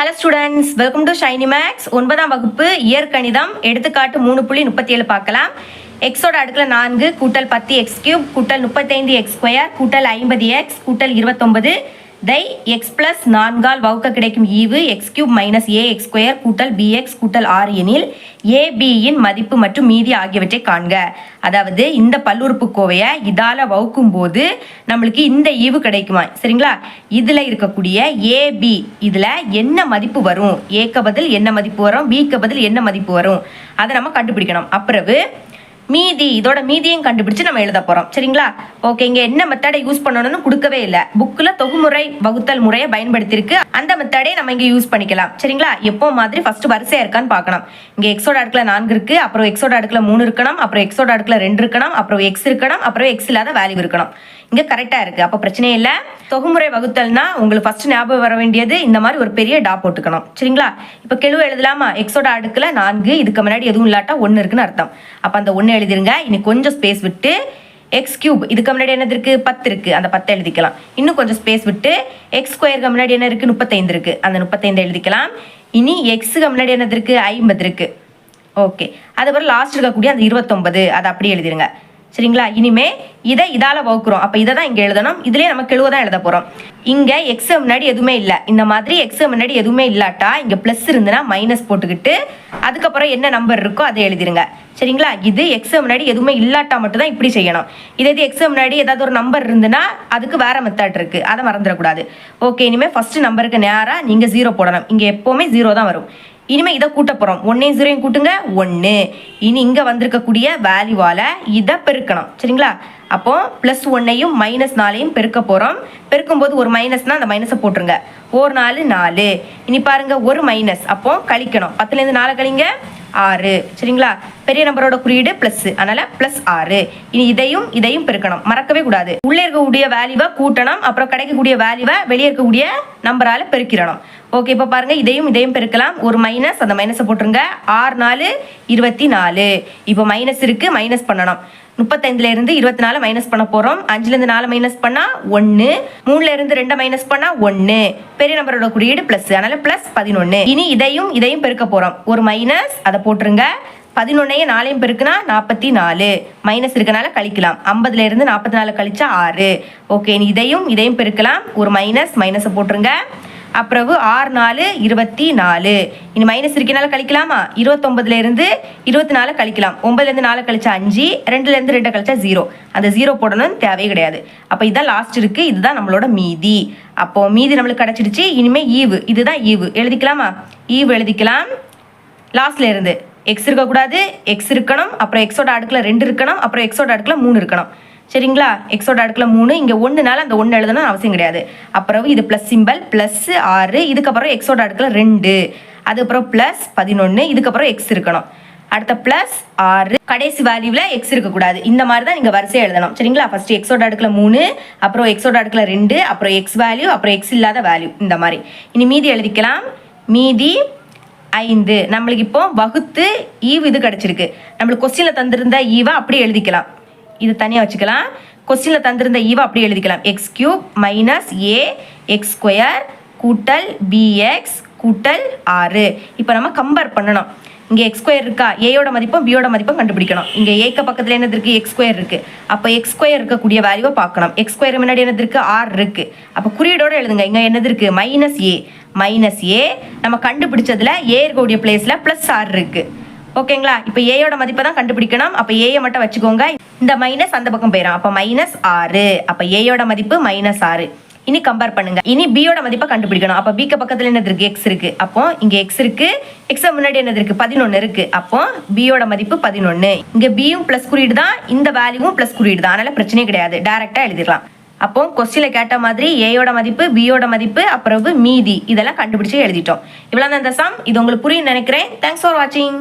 Hello students welcome to shiny maths ஒன்பதாம் வகுப்பு இயற்கணிதம் எடுத்துக்காட்டு மூணு புள்ளி முப்பத்தி ஏழு பார்க்கலாம். எக்ஸோட அடுக்கில் நான்கு கூட்டல் பத்து எக்ஸ் கியூப் கூட்டல் முப்பத்தைந்து எக்ஸ் ஸ்கொயர் கூட்டல் ஐம்பது எக்ஸ் கூட்டல் இருபத்தொன்பது. தை எக்ஸ் பிளஸ் நான்கால் வகுக்க கிடைக்கும் ஈவு x cube minus a x square கூட்டல் பிஎக்ஸ் கூட்டல் ஆர் எனில் ஏபியின் மதிப்பு மற்றும் மீதி ஆகியவற்றை காண்க. அதாவது இந்த பல்லுறுப்புக்கோவையை இதால் வகுக்கும் போது நம்மளுக்கு இந்த ஈவு கிடைக்குமா? சரிங்களா? இதில் இருக்கக்கூடிய ஏபி இதில் என்ன மதிப்பு வரும்? ஏக்க பதில் என்ன மதிப்பு வரும்? பிக்கு பதில் என்ன மதிப்பு வரும்? அதை நம்ம கண்டுபிடிக்கணும். அப்புறவு மீதி இதோட மீதியும் கண்டுபிடிச்சு நம்ம எழுத போறோம். சரிங்களா? ஓகே இங்க என்ன மெத்தடை யூஸ் பண்ணணும்னு கொடுக்கவே இல்லை. புக்ல தொகுமுறை வகுத்தல் முறையை பயன்படுத்தியிருக்கு. அந்த மெத்தடே நம்ம இங்க யூஸ் பண்ணிக்கலாம். சரிங்களா? எப்போ மாதிரி ஃபர்ஸ்ட் வரிசையா இருக்கான்னு பார்க்கணும். இங்க எக்ஸோட அடுக்கல நான்கு இருக்கு அப்புறம் எக்ஸோட அடுக்கல மூணு இருக்கணும் அப்புறம் எக்ஸோட அடுக்குல ரெண்டு இருக்கணும் அப்புறம் எக்ஸ் இருக்கணும் அப்புறம் எக்ஸ் இல்லாத வேல்யூ இருக்கணும். இங்க கரெக்டா இருக்கு. அப்ப பிரச்சனையே இல்லை. தொகுமுறை வகுத்தல்னா உங்களுக்கு ஃபர்ஸ்ட் ஞாபகம் வர வேண்டியது இந்த மாதிரி ஒரு பெரிய டா போட்டுக்கணும். சரிங்களா? இப்போ கெழுவு எழுதலாமா? எக்ஸோட அடுக்குல நான்கு இதுக்கு முன்னாடி எதுவும் இல்லாட்டா ஒன்று இருக்குன்னு அர்த்தம். அப்போ அந்த ஒன்று எழுதிருங்க. இனி கொஞ்சம் ஸ்பேஸ் விட்டு எக்ஸ் கியூப் இதுக்கு முன்னாடி என்னது இருக்கு பத்து இருக்கு. அந்த பத்தை எழுதிக்கலாம். இன்னும் கொஞ்சம் ஸ்பேஸ் விட்டு எக்ஸ் ஸ்கொயருக்கு முன்னாடி என்ன இருக்கு? முப்பத்தைந்து இருக்கு. அந்த முப்பத்தைந்து எழுதிக்கலாம். இனி எக்ஸுக்கு முன்னாடி என்னது இருக்கு ஐம்பது இருக்கு. ஓகே அதுக்கப்புறம் லாஸ்ட் இருக்கக்கூடிய அந்த இருபத்தொன்பது அதை அப்படியே எழுதிருங்க. சரிங்களா? இனிமே இதை இதால் வகுக்கிறோம். அப்போ இதை தான் இங்கே எழுதணும். இதுலேயே நம்ம கெழுவ தான் எழுத போகிறோம் இங்கே எக்ஸ் முன்னாடி எதுவுமே இல்லை. இந்த மாதிரி எக்ஸ் முன்னாடி எதுவுமே இல்லாட்டா இங்கே ப்ளஸ் இருந்துன்னா மைனஸ் போட்டுக்கிட்டு அதுக்கப்புறம் என்ன நம்பர் இருக்கோ அதை எழுதிருங்க. சரிங்களா? இது எக்ஸ் முன்னாடி எதுவுமே இல்லாட்டா மட்டும் தான் இப்படி செய்யணும். இதே இது எக்ஸ் முன்னாடி ஏதாவது ஒரு நம்பர் இருந்துன்னா அதுக்கு வேறு மெத்தட் இருக்குது அதை மறந்துடக்கூடாது. ஓகே இனிமேல் ஃபஸ்ட்டு நம்பருக்கு நேராக நீங்கள் ஜீரோ போடணும். இங்கே எப்போவுமே ஜீரோ தான் வரும். இனிமேல் இதை கூட்ட போகிறோம் ஒன்னையும் ஜீரோயும் கூட்டுங்க ஒன்று இனி இங்கே வந்திருக்கக்கூடிய வேல்யூவால் இதை பெருக்கணும். சரிங்களா? அப்போ ப்ளஸ் ஒன்னையும் மைனஸ் நாலையும் பெருக்க போகிறோம் பெருக்கும்போது ஒரு மைனஸ்னால் அந்த மைனஸை போட்டுருங்க. ஒரு நாலு நாலு. இனி பாருங்க ஒரு மைனஸ் அப்போ கழிக்கணும். பத்துலேருந்து நாலு கழிங்க ஆறு. சரிங்களா? பெரிய நம்பரோட குறியீடு ப்ளஸ் அதனால ப்ளஸ் ஆறு. இனி இதையும் இதையும் பெருக்கணும். மறக்கவே கூடாது. உள்ளே இருக்கக்கூடிய வேல்யூவை கூட்டணும். அப்புறம் கிடைக்கக்கூடிய வேல்யூவை வெளியே இருக்கக்கூடிய நம்பரால் பெருக்கிடணும். ஓகே இப்போ பாருங்க இதையும் இதையும் பெருக்கலாம். ஒரு மைனஸ் அந்த மைனஸை போட்டுருங்க. ஆறு நாலு இருபத்தி நாலு. இப்போ மைனஸ் இருக்குது மைனஸ் பண்ணணும். முப்பத்தைந்துலேருந்து இருபத்தி நாலு மைனஸ் பண்ண போகிறோம் அஞ்சுலேருந்து நாலு மைனஸ் பண்ணால் ஒன்று மூணுலேருந்து ரெண்டை மைனஸ் பண்ணால் ஒன்று பெரிய நம்பரோட குறியீடு ப்ளஸ் அதனால் ப்ளஸ் பதினொன்று இனி இதையும் இதையும் பெருக்க போகிறோம் ஒரு மைனஸ் அதை போட்டுருங்க. பதினொன்னையும் நாலையும் பெருக்குனா நாற்பத்தி நாலு மைனஸ் இருக்கனால கழிக்கலாம். ஐம்பதுல இருந்து நாற்பத்தி நாலு கழிச்சா ஆறு. ஓகே இதையும் இதையும் பெருக்கலாம். ஒரு மைனஸ் மைனஸை போட்டுருங்க. அப்புறவு ஆறு நாலு இருபத்தி நாலு. இனி மைனஸ் இருக்கனால கழிக்கலாமா? இருபத்தொம்பதுலேருந்து இருபத்தி நாலு கழிக்கலாம். ஒம்பதுலேருந்து நாலு கழிச்சா அஞ்சு ரெண்டுலேருந்து ரெண்டு கழிச்சா ஜீரோ அந்த ஜீரோ போடணும்னு தேவையே கிடையாது. அப்போ இதுதான் லாஸ்ட் இருக்குது இதுதான் நம்மளோட மீதி. அப்போ மீதி நம்மளுக்கு கிடச்சிடுச்சு இனிமேல் ஈவு. இதுதான் ஈவு. எழுதிக்கலாமா? ஈவு எழுதிக்கலாம். லாஸ்ட்ல இருந்து. எக்ஸ் இருக்கக்கூடாது. எக்ஸ் இருக்கணும். அப்புறம் எக்ஸோட அடுக்கில் ரெண்டு இருக்கணும். அப்புறம் எக்ஸோட அடுக்கில் மூணு இருக்கணும். சரிங்களா? எக்ஸோட அடுக்கில் மூணு இங்கே ஒன்றுனால அந்த ஒன்று எழுதணும் அவசியம் கிடையாது. அப்புறம் இது ப்ளஸ் சிம்பிள் ப்ளஸ் ஆறு இதுக்கப்புறம் எக்ஸோட அடுக்கில் ரெண்டு. அதுக்கப்புறம் ப்ளஸ் பதினொன்று இதுக்கப்புறம் எக்ஸ் இருக்கணும். அடுத்த ப்ளஸ் ஆறு கடைசி வேல்யூவில் எக்ஸ் இருக்கக்கூடாது. இந்த மாதிரி தான் நீங்கள் வரிசையை எழுதணும். சரிங்களா? ஃபஸ்ட்டு எக்ஸோட அடுக்கில் மூணு அப்புறம் எக்ஸோட அடுக்கில் ரெண்டு அப்புறம் எக்ஸ் வேல்யூ அப்புறம் எக்ஸ் இல்லாத வேல்யூ இந்த மாதிரி. இனி மீதி எழுதிக்கலாம். மீதி ஐந்து. நம்மளுக்கு இப்போ வகுத்து e ஈவு இது கிடச்சிருக்கு. நம்மளுக்கு கொஸ்டினில் தந்திருந்த e ஈவை அப்படியே எழுதிக்கலாம். இது தனியாக வச்சுக்கலாம். கொஸ்டினில் தந்திருந்த e ஈவை அப்படியே எழுதிக்கலாம். X cube minus a x square கூட்டல் பிஎக்ஸ் கூட்டல் ஆறு. இப்போ நம்ம கம்பேர் பண்ணணும். இங்கே எக்ஸ் ஸ்கொயர் இருக்கா? ஏயோட மதிப்பும் பியோட மதிப்பும் கண்டுபிடிக்கணும். இங்கே ஏக்க பக்கத்தில் என்னது இருக்குது எக்ஸ் ஸ்கொயர் இருக்குது அப்போ எக்ஸ் ஸ்கொயர் இருக்கக்கூடிய வேல்யூவை பார்க்கணும். எக்ஸ் ஸ்கொயர் முன்னாடி என்னது இருக்குது ஆர் இருக்குது அப்போ குறியீடோடு எழுதுங்க. இங்கே என்னது இருக்குது மைனஸ் ஏ மைனஸ் ஏ நம்ம கண்டுபிடிச்சதில் ஏ இருக்கக்கூடிய பிளேஸில் ப்ளஸ் ஆர் இருக்குது ஓகேங்களா இப்போ ஏயோட மதிப்பை தான் கண்டுபிடிக்கணும். அப்போ ஏயை மட்டும் வச்சுக்கோங்க. இந்த மைனஸ் அந்த பக்கம் போயிடும் அப்போ மைனஸ் ஆறு. அப்போ ஏயோட மதிப்பு மைனஸ் ஆறு. இனி கம்பேர் பண்ணுங்க. இனி பியோட மதிப்பை கண்டுபிடிக்கணும். அப்போ பிக்கு பக்கத்தில் என்னது இருக்கு? எக்ஸ் இருக்கு. அப்போ இங்க எக்ஸ் இருக்கு. எக்ஸ் முன்னாடி என்னது இருக்கு? பதினொன்று இருக்கு. அப்போ பியோட மதிப்பு பதினொன்று இங்க பியும் பிளஸ் குறியீடு தான். இந்த வேல்யூவும் பிளஸ் குறியீடு தான். அதனால பிரச்சனையே கிடையாது. டைரக்டா எழுதிடலாம். அப்போ கொஸ்டின்ல கேட்ட மாதிரி ஏயோட மதிப்பு பியோட மதிப்பு அப்புறம் மீதி. இதெல்லாம் கண்டுபிடிச்சு எழுதிட்டோம். இவ்வளவு தான் இந்த சம் இது உங்களுக்கு புரியும் நினைக்கிறேன். தேங்க்ஸ் ஃபார் வாட்சிங்